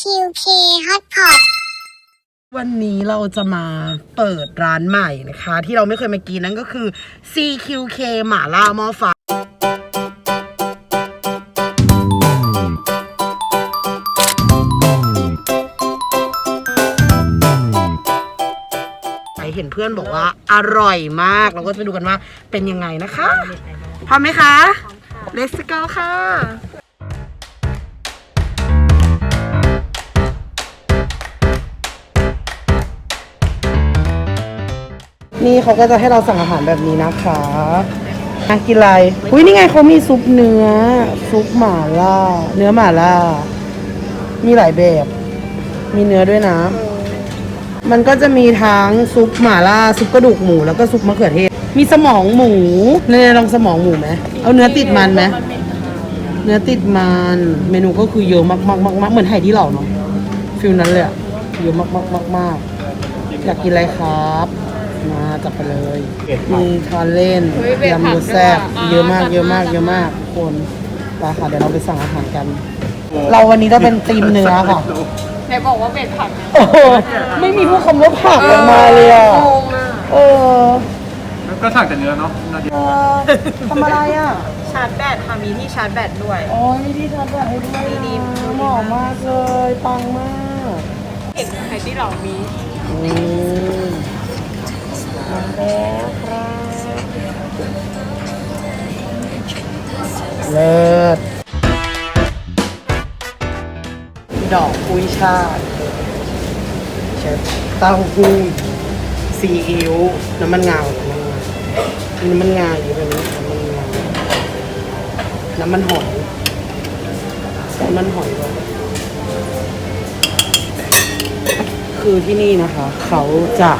Q K Hotpot วันนี้เราจะมาเปิดร้านใหม่นะคะ ที่เราไม่เคยมากินนั่นก็คือ CQK หม่าล่าหม้อไฟไปเห็นเพื่อนบอกว่าอร่อยมาก เราก็จะไปดูกันว่าเป็นยังไงนะคะพร้อมไหมคะ Let's go ค่ะ นี่เขาก็จะให้เราสั่งอาหารแบบนี้นะคะอากินอะไรอุ้ยนี่ไงเขามีซุปเนื้อ ซุปหม่าล่า เนื้อหม่าล่า มีหลายแบบ มีเนื้อด้วยนะ มันก็จะมีทั้งซุปหม่าล่า ซุปกระดูกหมู แล้วก็ซุปมะเขือเทศ มีสมองหมูเนี่ยลองสมองหมูไหมเอาเนื้อติดมันไหมเนื้อติดมัน เมนูก็คือเยอะมากๆมากๆเหมือนไห่ที่เหล่าเนาะฟิลนั้นเลยอะเยอะมากมากมากมากอยากกินอะไรครับ มาจับไปเลย มีทานเล่นยำรสแซ่บเยอะมากเยอะมากเยอะมากทุกคนไปค่ะเดี๋ยวเราไปสั่งอาหารกัน เราวันนี้เราเป็นตีมเนื้อค่ะ ไหนบอกว่าเบ็ดผักนะโอ้โหไม่มีพูดคำว่าผักออกมาเลยอะงงอะเออก็สั่งแต่เนื้อเนาะน่าดีเออทำอะไรอะ ชาร์จแบตค่ะมีที่ชาร์จแบตด้วยอ๋อมีที่ทำแบบให้ด้วยนะเหมาะมากเลย ปังมากเห็นใครที่เรามีอืม มาแล้วครับเลิศดอกกุ้ยช่ายเชฟเต้าหู้ซีอิ๊วน้ำมันงาน้ำมันงามีน้ำมันงาอยู่แบบนี้น้ำมันงาน้ำมันหอยน้ำมันหอยด้วยคือที่นี่นะคะ เขาจะ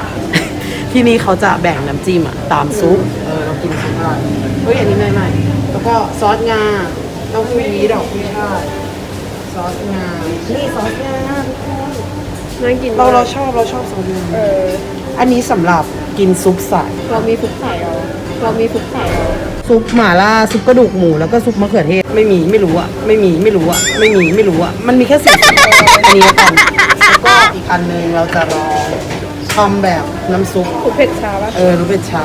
ที่นี่เขาจะแบ่งน้ำจิ้มอะตามซุป เออเรากินซุปอะไรเฮ้ยอันนี้ใหม่ๆแล้วก็ซอสงาเต้าหู้ยี้ดอกกุ้ยช่ายซอสงา นี่ซอสงาทุกคนน่ากินเราเราชอบเราชอบซอสงาเออ อันนี้สำหรับกินซุปใส เรามีฟุกใส่เราเรามีฟุกใส่เราซุปหม่าล่าซุปกระดูกหมูแล้วก็ซุปมะเขือเทศไม่มีไม่รู้อะไม่มีไม่รู้อะไม่มีไม่รู้อะมันมีแค่สี่ซุปอันนี้แล้วกันแล้วก็อีกอันหนึงเราจะลอง ทำแบบน้ำซุปฟุกเผ็ดชาปะ เออรู้เป็นชา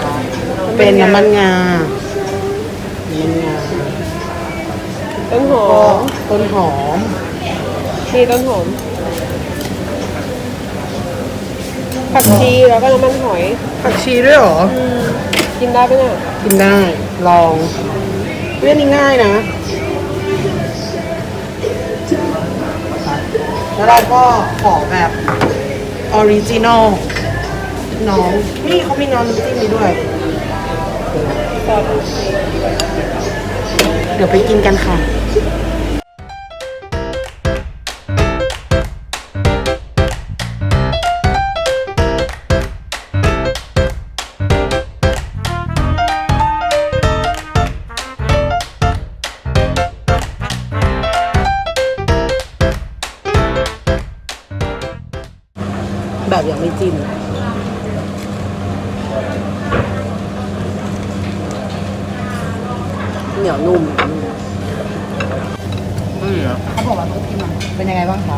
เป็นน้ำมันงาน้ำมันงาต้นหอก็มต้นหอม นี่ต้นหอม ผักชีแล้วก็น้ำมันหอย ผักชีด้วยเหรอ กินได้ปะเนี่ยกินได้ ลองเรื่องนี้ง่ายนะแล้วเราก็ขอแบบออริจินอล น้อง นี่เขามีน้ำจิ้มนี้ด้วย เดี๋ยวไปกินกันค่ะ แบบยังไม่จิ้ม เห นียวนุ่มนี่เหรอเขาบอกว่าต้องกินมันเป็นยังไงบ้างคะ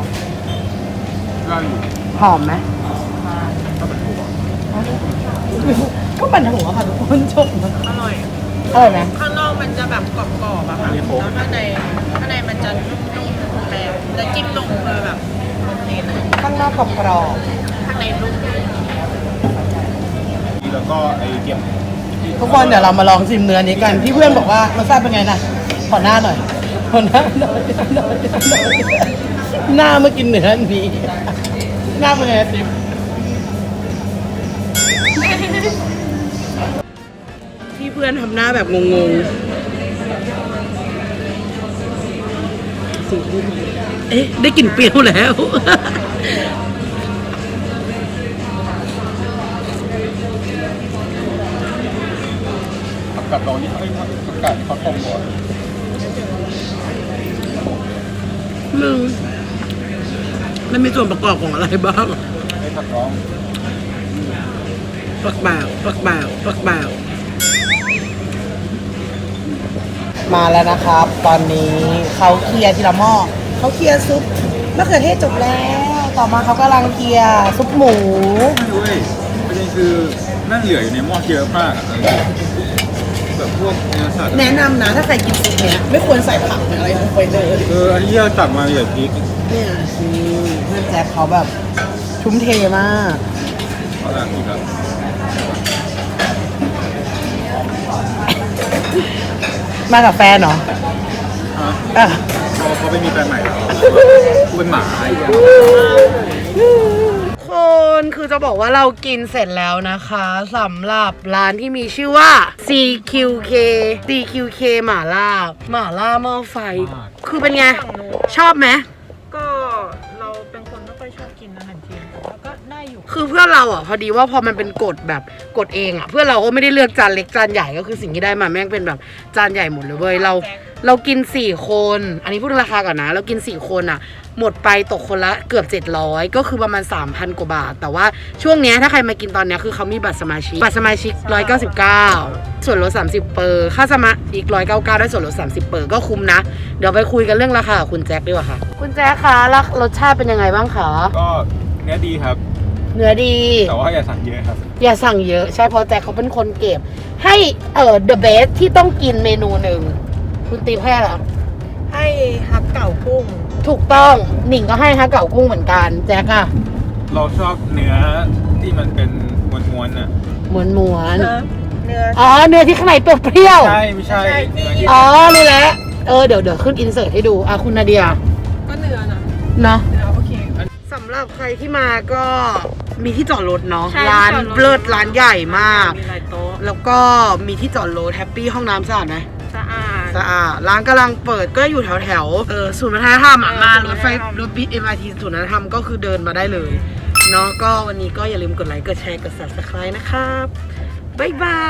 ได้อยู่หอมไหมถ้าเป็นถั่วก็มันหัวค่ะทุกคนจบมันอร่อย อร่อยไหมข้างนอกมันจะแบบกรอบๆอะค่ะแล้วข้างในข้างในมันจะนุ่มๆแบบแล้วจิ้มลงเลยแบบนี่เลยข้างนอกกรอบข้างในนุ่มแล้วก็ไอ้เกี๊ยวๆ ทุกคนเดี๋ยวเรามาลองชิมเนื้อนี้กันที่เพื่อนบอกว่ารสชาติเป็นไงนะขอหน้าหน่อยขอหน้าหน่อยหน่อยหน่อยหน้าเมื่อกินเนื้อนี้หน้าเป็นไงติ๊บที่เพื่อนทำหน้าแบบงงๆสิ่งที่เอ๊ะได้กลิ่นเปรี้ยวแล้ว กกาดดองนี่เขาผักกาดนี่เขาต้มก่อนมึงมันมีส่วนประกอบของอะไรบ้างไอ้ผักร้องปักบ่าวปักบ่าวปักบ่าวมาแล้วนะครับ ตอนนี้เขาเคลียร์ทีละหม้อเขาเคลียร์ซุปมะเขือเทศจบแล้ว ต่อมาเขากำลังเกียร์ซุปหมู ไม่เว้ยประเด็นคือนั่งเหลืออยู่ในหม้อเยอะมากอะ แบบพวกเนื้อสัตว์แนะนำนะถ้าใครกินซุปเนี้ยไม่ควรใส่ผักอะไรลงไปเลย เอออันนี้เราตักมาเหลือพริกเนี่ยนี่เพื่อนแจ็คเขาแบบ ชุ่มเทมากเอาละอีกแล้วมากับแฟนเหรอฮะอะ เขาเขาไปมีแฟนใหม่แล้วกูเป็นหมาไอ้เหี้ย คนคือจะบอกว่าเรากินเสร็จแล้วนะคะสำหรับร้านที่มีชื่อว่า CQK CQK หม่าล่าหม่าล่าหม้อไฟ คือเป็นไง ชอบไหมก็เราเป็นคนไม่ค่อยชอบกินอาหารจีนแต่ว่าก็ได้ อยู่คือเพื่อนเราอะพอดีว่าพอมันเป็นกฎแบบกฎเองอะเพื่อนเราก็ไม่ได้เลือกจานเล็กจานใหญ่ก็คือสิ่งที่ได้มาแม่งเป็นแบบจานใหญ่หมดเลยเว้ยเรา เรากิน4คน อันนี้พูดราคาก่อนนะ เรากิน4คนอะ หมดไปตกคนละเกือบ 700 ก็คือประมาณ 3,000 กว่าบาท แต่ว่าช่วงเนี้ยถ้าใครมากินตอนเนี้ยคือเขามีบัตรสมาชิก บัตรสมาชิก 199 ส่วนลด 30 เปอร์ค่าสมาอีก199 ได้ส่วนลด 30 เปอร์ก็คุ้มนะ เดี๋ยวไปคุยกันเรื่องราคากับคุณแจ็คดีกว่าค่ะ คุณแจ็คคะแล้วรสชาติเป็นยังไงบ้างคะ ก็เนื้อดีครับ เนื้อดี แต่ว่าอย่าสั่งเยอะครับ อย่าสั่งเยอะใช่เพราะแจ็คเขาเป็นคนเก็บ ให้เอ่อ the best ที่ต้องกินเมนูหนึ่งคุณตีแพ้เหรอให้ฮักเก่ากุ้ง ถูกต้องหนิงก็ให้ฮะเก่ากุ้งเหมือนกัน แจ็คอะเราชอบเนื้อที่มันเป็นม้วนๆน่ะหมวนหมวนเนื้อเนื้อ อ๋อเนื้อที่ข้างในเปรี้ยวใช่ไม่ใช่ใช่เนื้อที่ๆอ๋อรู้แล้วเออเดี๋ยวเดี๋ยวขึ้นอินเสิร์ตให้ดูอะคุณนาเดียก็เนื้อนะเนาะ เนื้อโอเคสำหรับใครที่มาก็ มีที่จอดรถเนาะใช่ร้านที่จอดรถ เลิศร้านใหญ่มาก มีหลายโต๊ะแล้วก็มีที่จอดรถแฮปปี้ห้องน้ำสะอาดไหมสะอาด สะอาดร้านกำลังเปิดก็อยู่แถวแถวๆเออศูนย์วัฒนธรรมอะเออมาศูรนย์ถไฟวัฒนธรรม รถบีเอ็มอาร์ทีศูนย์วัฒนธรรมก็คือเดินมาได้เลยเนาะก็วันนี้ก็อย่าลืมกดไลค์กดแชร์กด subscribe นะครับบ๊ายบา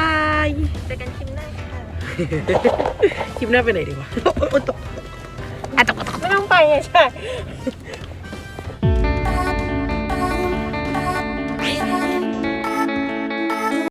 ย เจอกันคลิปหน้าค่ะคลิปหน้าไปไหนดีวะโอ๊ยโอ๊ยตกอะตกตกไม่ต้องไปไงใช่